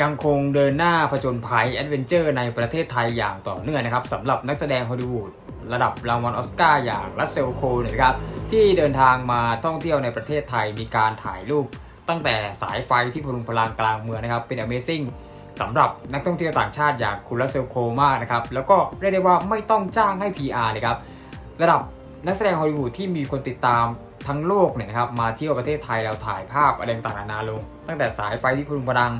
ยังคงเดินหน้าผจญภัยแอดเวนเจอร์ในประเทศไทยอย่างต่อเนื่องนะครับสำหรับนักแสดงฮอลลีวูดระดับรางวัลอสการ์อย่างรัสเซลโคลนะครับที่เดินทางมาท่องเที่ยวในประเทศไทยมีการถ่ายรูปตั้งแต่สายไฟที่พลุงพลังกลางเมืองนะครับเป็น Amazing สำหรับนักท่องเที่ยวต่างชาติอย่างคุณรัสเซลโคมากนะครับแล้วก็เรียกได้ว่าไม่ต้องจ้างให้ PR เลยครับระดับนักแสดงฮอลลีวูดที่มีคนติดตาม ทั้งโลกเนี่ยนะครับมาเที่ยวประเทศไทยเราถ่ายภาพอะไรต่างๆนานาลง ตั้งแต่สายไฟที่พลุงพลัง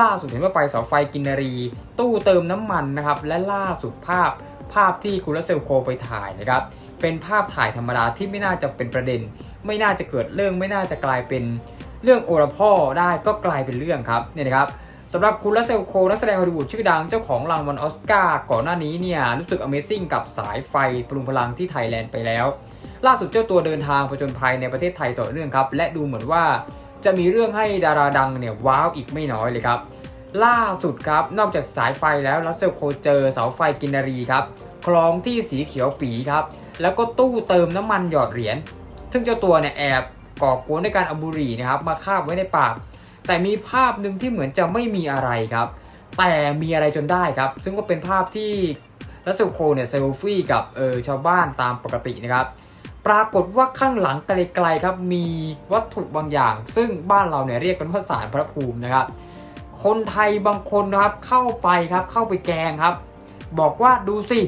ล่าสุดเห็นว่าไปเสาไฟกินนารี ตู้เติมน้ำมันนะครับและล่าสุดภาพภาพที่คุณรัสเซลโคไปถ่ายนะครับเป็นภาพถ่ายธรรมดาที่ไม่น่าจะเป็นประเด็น ไม่น่าจะเกิดเรื่องไม่น่าจะกลายเป็นเรื่องโอละพ่อได้ก็กลายเป็นเรื่องครับเนี่ยนะครับสำหรับคุณรัสเซลโคนักแสดงฮอลลีวูดชื่อดังเจ้าของรางวัลออสการ์ก่อนหน้านี้เนี่ยรู้สึก Amazing กับสายไฟปรุงพลังที่ไทยแลนด์ไปแล้ว ล่าสุดเจ้าตัวเดินทางผจญภัยในประเทศไทยต่อเนื่องครับ และดูเหมือนว่าจะมีเรื่องให้ดาราดังเนี่ยว้าวอีกไม่น้อยเลยครับ ล่าสุดครับนอกจากสายไฟแล้วรัสเซลโคเจอเสาไฟกินนารีครับคลองที่สีเขียวปีครับ แล้วก็ตู้เติมน้ำมันหยอดเหรียญซึ่งเจ้าตัวเนี่ยแอบก่อกวนด้วยการเอาบุหรี่นะครับมาคาบไว้ในปาก แต่มีภาพหนึ่งที่เหมือนจะไม่มีอะไรครับ แต่มีอะไรจนได้ครับ ซึ่งก็เป็นภาพที่รัสเซลโคเนี่ยเซลฟี่กับเออชาวบ้านตามปกตินะครับ ปรากฏว่าข้างหลังไกลๆครับมีวัตถุบางอย่าง ซึ่งบ้านเราเนี่ยเรียกกันว่าสารพระภูมินะครับ คนไทยบางคนนะครับเข้าไปครับเข้าไปแกงครับ บอกว่าดูสิ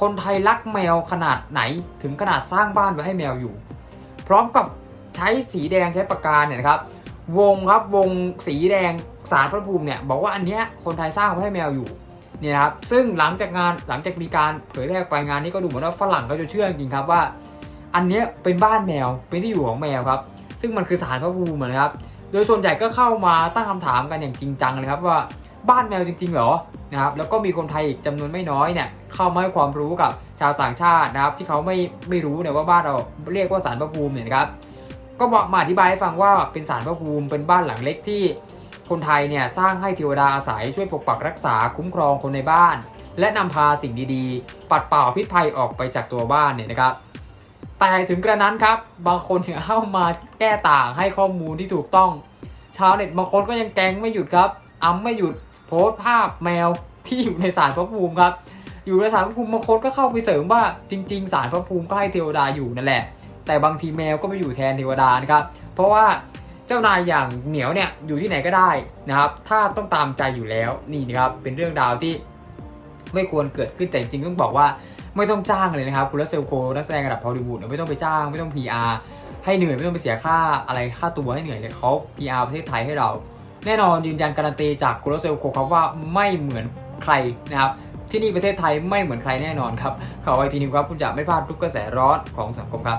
คนไทยรักแมวขนาดไหนถึงขนาดสร้างบ้านไว้ให้แมวอยู่ พร้อมกับใช้สีแดงใช้ปากกาเนี่ยนะครับ วงครับวงสีแดงสารพระภูมิเนี่ยบอกว่าอันเนี้ยคนไทยสร้างไว้ให้แมวอยู่เนี่ยครับซึ่งหลังจากงานหลังจากมีการเผยแพร่กไปงานนี้ก็ดูเหมือนว่าฝรั่งก็จะเชื่อจริงครับว่า อันนี้เป็นบ้านแมว เป็นที่อยู่ของแมวครับ ซึ่งมันคือสารพระภูมินะครับ โดยส่วนใหญ่ก็เข้ามาตั้งคำถามกันอย่างจริงจังเลยครับว่าบ้านแมวจริงๆหรอนะครับแล้วก็มีคนไทยอีกจำนวนไม่น้อยเนี่ยเข้ามาให้ความรู้กับชาวต่างชาตินะครับ ที่เขาไม่ไม่รู้เนี่ยว่าบ้านเราเรียกว่าสารพระภูมิเนี่ยนะครับ ก็บอกมาอธิบายให้ฟังว่าเป็นสารพระภูมิเป็นบ้านหลังเล็กที่ คนไทยเนี่ยสร้างให้เทวดาอาศัยช่วยปกปักรักษาคุ้มครองคนในบ้าน และนำพาสิ่งดีๆ ปัดเป่าพิษภัยออกไปจากตัวบ้านเนี่ยนะครับ แต่ถึงกระนั้นครับ บางคนถึงเข้ามาแก้ต่างให้ข้อมูลที่ถูกต้อง ชาวเน็ตบางคนก็ยังแกงไม่หยุดครับอำไม่หยุดโพสภาพแมวที่อยู่ในสารพระภูมิครับ อยู่ในสารพระภูมิบางคนก็เข้าไปเสริมว่าจริง ๆ สารพระภูมิก็ให้เทวดาอยู่นั่นแหละ แต่บางทีแมวก็ไปอยู่แทนเทวดานะครับ เพราะว่าเจ้านายอย่างเหนียวเนี่ยอยู่ที่ไหนก็ได้นะครับ ถ้าต้องตามใจอยู่แล้วนี่นะครับเป็นเรื่องราวที่ไม่ควรเกิดขึ้นแต่จริงต้องบอกว่า ไม่ต้องจ้างเลยนะครับคุณรัสเซลโคนักแสดงระดับฮอลลีวูดไม่ต้องไปจ้างไม่ต้อง PR ให้เหนื่อยไม่ต้องไปเสียค่าอะไรค่าตัวให้เหนื่อยเลยเขา PR ประเทศไทยให้เรา แน่นอนยืนยันการันตีจากคุณรัสเซลโคครับว่าไม่เหมือนใครนะครับที่นี่ประเทศไทยไม่เหมือนใครแน่นอนครับขอไว้ทีนี้ครับคุณจะไม่พลาดทุกกระแสร้อนของสังคมครับ